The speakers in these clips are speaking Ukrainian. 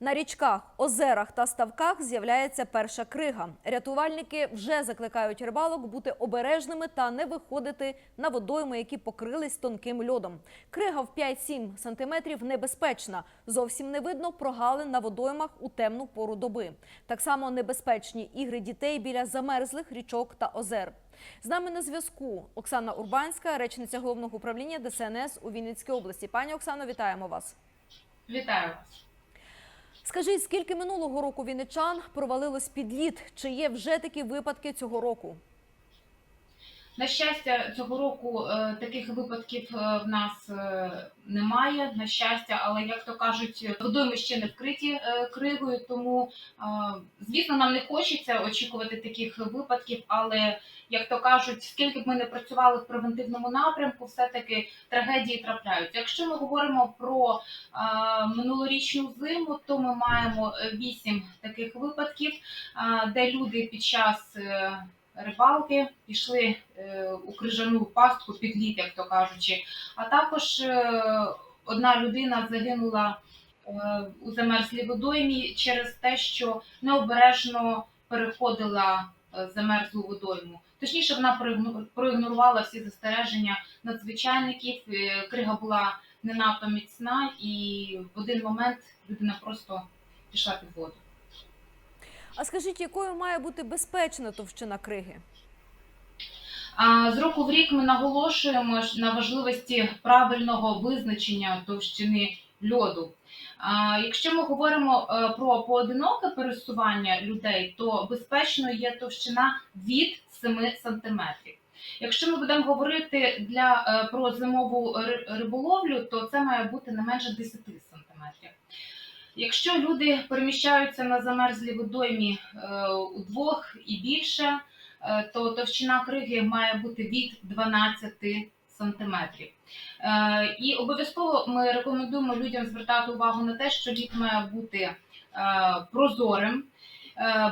На річках, озерах та ставках з'являється перша крига. Рятувальники вже закликають рибалок бути обережними та не виходити на водойми, які покрились тонким льодом. Крига в 5-7 сантиметрів небезпечна. Зовсім не видно прогалин на водоймах у темну пору доби. Так само небезпечні ігри дітей біля замерзлих річок та озер. З нами на зв'язку Оксана Урбанська, речниця головного управління ДСНС у Вінницькій області. Пані Оксано, вітаємо вас. Вітаю. Скажіть, скільки минулого року вінничан провалилось під лід? Чи є вже такі випадки цього року? На щастя, цього року е, таких випадків е, в нас е, немає. На щастя, але як то кажуть, водойми ще не вкриті кригою. Тому, звісно, нам не хочеться очікувати таких випадків. Але як то кажуть, скільки б ми не працювали в превентивному напрямку, все-таки трагедії трапляються. Якщо ми говоримо про минулорічну зиму, то ми маємо вісім таких випадків, де люди під час рибалки пішли е, у крижану пастку під лід, як то кажучи. А також е, одна людина загинула е, у замерзлій водоймі через те, що необережно переходила замерзлу водойму. Точніше, вона проігнорувала всі застереження надзвичайників. Крига була не надто міцна, і в один момент людина просто пішла під воду. А скажіть, якою має бути безпечна товщина криги? З року в рік ми наголошуємо на важливості правильного визначення товщини льоду. Якщо ми говоримо е, про поодиноке пересування людей, то безпечною є товщина від 7 см. Якщо ми будемо говорити для, е, про зимову риболовлю, то це має бути не менше 10 см. Якщо люди переміщаються на замерзлій водоймі е, удвох і більше, е, то товщина криги має бути від 12 сантиметрів. Е, І обов'язково ми рекомендуємо людям звертати увагу на те, що лід має бути прозорим,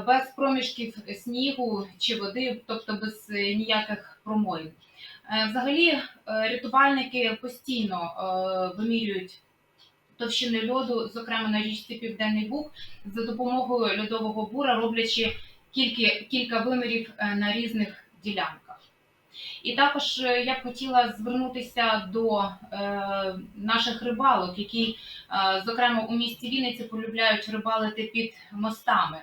без проміжків снігу чи води, тобто без ніяких промоїн. Е, Взагалі, рятувальники постійно вимірюють товщини льоду, зокрема на річці Південний Буг, за допомогою льодового бура, роблячи кілька, кілька вимірів е, на різних ділянках. І також е, я б хотіла звернутися до е, наших рибалок, які, е, зокрема, у місті Вінниці полюбляють рибалити під мостами.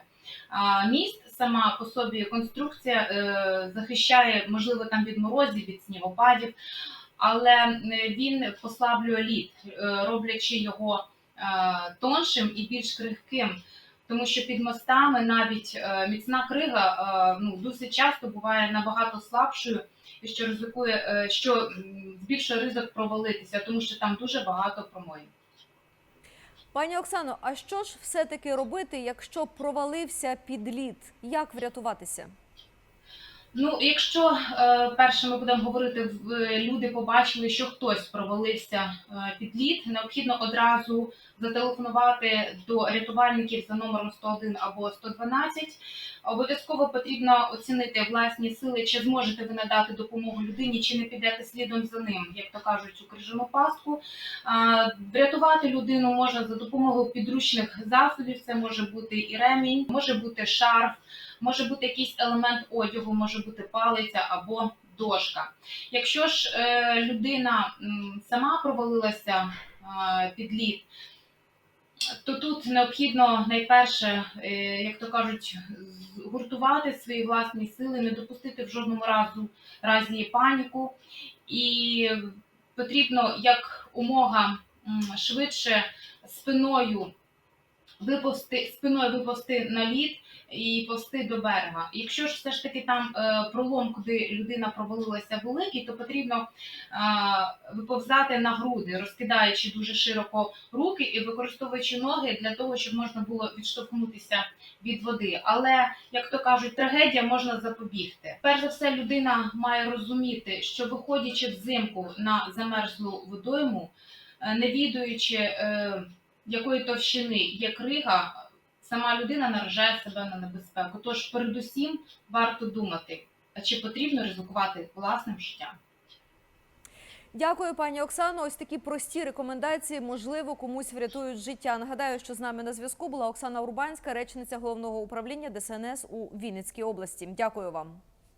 А міст сама по собі конструкція е, захищає, можливо, там від морозів, від снігопадів, але він послаблює лід, е, роблячи його е, тоншим і більш крихким. Тому що під мостами навіть е, міцна крига ну, досить часто буває набагато слабшою, і що ризикує, що збільшує ризик провалитися, тому що там дуже багато промоїн. Пані Оксано, а що ж все-таки робити, якщо провалився під лід? Як врятуватися? Ну, якщо е, перше ми будемо говорити, в- люди побачили, що хтось провалився е, під лід, необхідно одразу зателефонувати до рятувальників за номером 101 або 112. Обов'язково потрібно оцінити власні сили, чи зможете ви надати допомогу людині, чи не підете слідом за ним, як то кажуть, у крижану пастку. А, Врятувати людину можна за допомогою підручних засобів. Це може бути і ремінь, може бути шарф, може бути якийсь елемент одягу, може бути палиця або дошка. Якщо ж е, людина сама провалилася е, під лід, то тут необхідно найперше, е, як то кажуть, згуртувати свої власні сили, не допустити в жодному разу разі паніку, і потрібно як умога швидше спиною виповзти спиною виповзти на лід і повсти до берега. Якщо ж все ж таки там е, пролом, куди людина провалилася великий, то потрібно е, виповзати на груди, розкидаючи дуже широко руки і використовуючи ноги для того, щоб можна було відштовхнутися від води. Але як то кажуть, трагедія можна запобігти. Перш за все, людина має розуміти, що виходячи взимку на замерзлу водойму, е, не відуючи. Е, якої товщини є крига, сама людина наражає себе на небезпеку. Тож, передусім, варто думати, а чи потрібно ризикувати власним життям. Дякую, пані Оксано. Ось такі прості рекомендації, можливо, комусь врятують життя. Нагадаю, що з нами на зв'язку була Оксана Урбанська, речниця головного управління ДСНС у Вінницькій області. Дякую вам.